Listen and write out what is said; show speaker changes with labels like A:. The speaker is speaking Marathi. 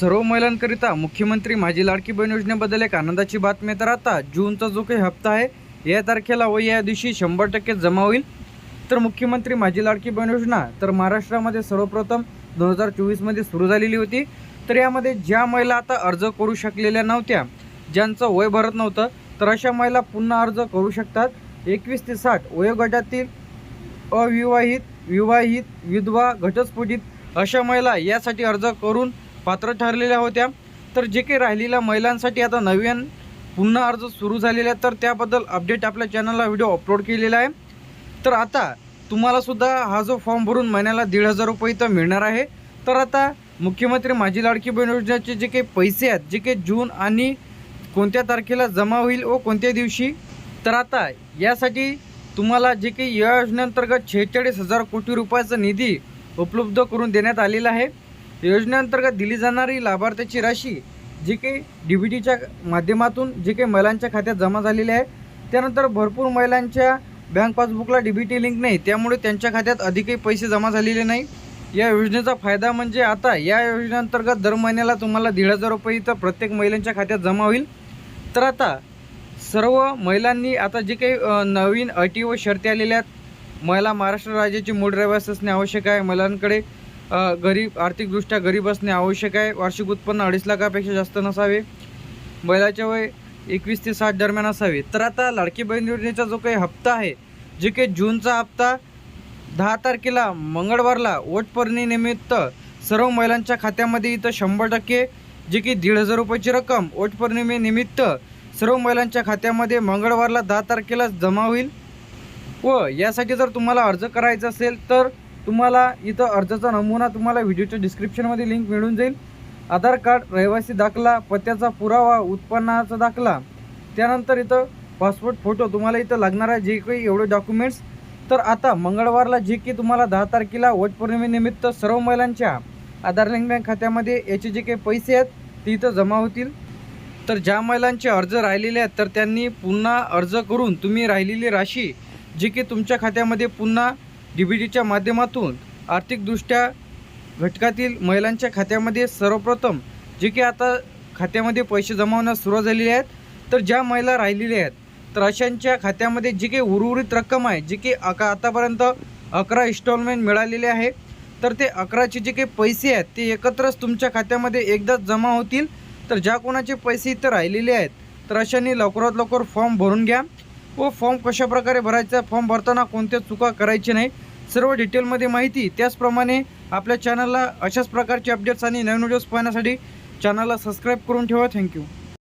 A: सर्व महिलांकरिता मुख्यमंत्री माझी लाडकी बहीण योजनेबद्दल एक आनंदाची बातमी तर आता जूनचा जो काही हप्ता आहे या तारखेला व या दिवशी शंभर टक्के जमा होईल. तर मुख्यमंत्री माझी लाडकी बहीण योजना तर महाराष्ट्रामध्ये सर्वप्रथम दोन हजार चोवीसमध्ये सुरू झालेली होती. तर यामध्ये ज्या महिला आता अर्ज करू शकलेल्या नव्हत्या ज्यांचं वय भरत नव्हतं तर अशा महिला पुन्हा अर्ज करू शकतात. एकवीस ते साठ वयोगटातील अविवाहित विवाहित विधवा घटस्फोटित अशा महिला यासाठी अर्ज करून पात्र ठरलेल्या होत्या. तर जे काही राहिलेल्या महिलांसाठी आता नवीन पुन्हा अर्ज सुरू झालेला आहे तर त्याबद्दल अपडेट आपल्या चॅनलला व्हिडिओ अपलोड केलेला आहे. तर आता तुम्हालासुद्धा हा जो फॉर्म भरून महिन्याला दीड हजार रुपये इथं मिळणार आहे. तर आता मुख्यमंत्री माझी लाडकी बहीण योजनेचे जे काही पैसे आहेत जे काही जून आणि कोणत्या तारखेला जमा होईल व कोणत्या दिवशी तर आता यासाठी तुम्हाला जे काही या योजनेअंतर्गत शेहेचाळीस हजार कोटी रुपयाचा निधी उपलब्ध करून देण्यात आलेला आहे. योजनेअंतर्गत दिली जाणारी लाभार्थ्याची राशी जी काही डी बी टीच्या माध्यमातून जे काही महिलांच्या खात्यात जमा झालेली आहे त्यानंतर भरपूर महिलांच्या बँक पासबुकला डी बी टी लिंक नाही त्यामुळे त्यांच्या खात्यात अधिकही पैसे जमा झालेले नाही. या योजनेचा फायदा म्हणजे आता या योजनेअंतर्गत दर महिन्याला तुम्हाला दीड हजार रुपये इथं प्रत्येक महिलांच्या खात्यात जमा होईल. तर आता सर्व महिलांनी आता जे काही नवीन अटी व शर्ती आलेल्या आहेत महिला महाराष्ट्र राज्याची मूळ रहिवासी असणे आवश्यक आहे महिलांकडे गरीब आर्थिकदृष्ट्या गरीब असणे आवश्यक आहे. वार्षिक उत्पन्न अडीच लाखापेक्षा जास्त नसावे. बैलाचे वय एकवीस ते साठ दरम्यान असावे. तर आता लाडकी बहीण योजनेचा जो काही हप्ता आहे जे काही जूनचा हप्ता दहा तारखेला मंगळवारला वटपौर्णिमेनिमित्त सर्व महिलांच्या खात्यामध्ये इथं शंभर टक्के जे की दीड हजार रुपयाची रक्कम वटपौर्णिमेनिमित्त सर्व महिलांच्या खात्यामध्ये मंगळवारला दहा तारखेला जमा होईल. व यासाठी जर तुम्हाला अर्ज करायचा असेल तर तुम्हाला इथं अर्जाचा नमुना तुम्हाला व्हिडिओच्या डिस्क्रिप्शनमध्ये लिंक मिळून जाईल. आधार कार्ड रहिवासी दाखला पत्त्याचा पुरावा उत्पन्नाचा दाखला. त्यानंतर इथं पासपोर्ट फोटो तुम्हाला इथं लागणार आहे जे काही एवढे डॉक्युमेंट्स तर आता मंगळवारला जे की तुम्हाला दहा तारखेला वटपौर्णिमेनिमित्त सर्व महिलांच्या आधार लिंक बँक खात्यामध्ये याचे जे काही पैसे आहेत ते इथं जमा होतील. तर ज्या महिलांचे अर्ज राहिलेले आहेत तर त्यांनी पुन्हा अर्ज करून तुम्ही राहिलेली राशी जी की तुमच्या खात्यामध्ये पुन्हा डी बी टीच्या माध्यमातून आर्थिकदृष्ट्या घटकातील महिलांच्या खात्यामध्ये सर्वप्रथम जे की आता खात्यामध्ये पैसे जमावण्यास सुरुवात झालेली आहेत तर ज्या महिला राहिलेल्या आहेत तर अशांच्या खात्यामध्ये जी काही उर्वरित रक्कम आहे जी की अका आतापर्यंत अकरा इन्स्टॉलमेंट मिळालेले आहे तर ते अकराचे जे काही पैसे आहेत ते एकत्रच तुमच्या खात्यामध्ये एकदाच जमा होतील. तर ज्या कोणाचे पैसे इथं राहिलेले आहेत तर अशांनी लवकरात लवकर फॉर्म भरून घ्या. व फॉर्म कशाप्रकारे भरायचा फॉर्म भरताना कोणत्या चुका करायची नाही सर्व डिटेलमध्ये माहिती. त्याचप्रमाणे आपल्या चॅनलला अशाच प्रकारचे अपडेट्स आणि नवीन व्हिडिओज पाहण्यासाठी चॅनलला सबस्क्राईब करून ठेवा. थँक्यू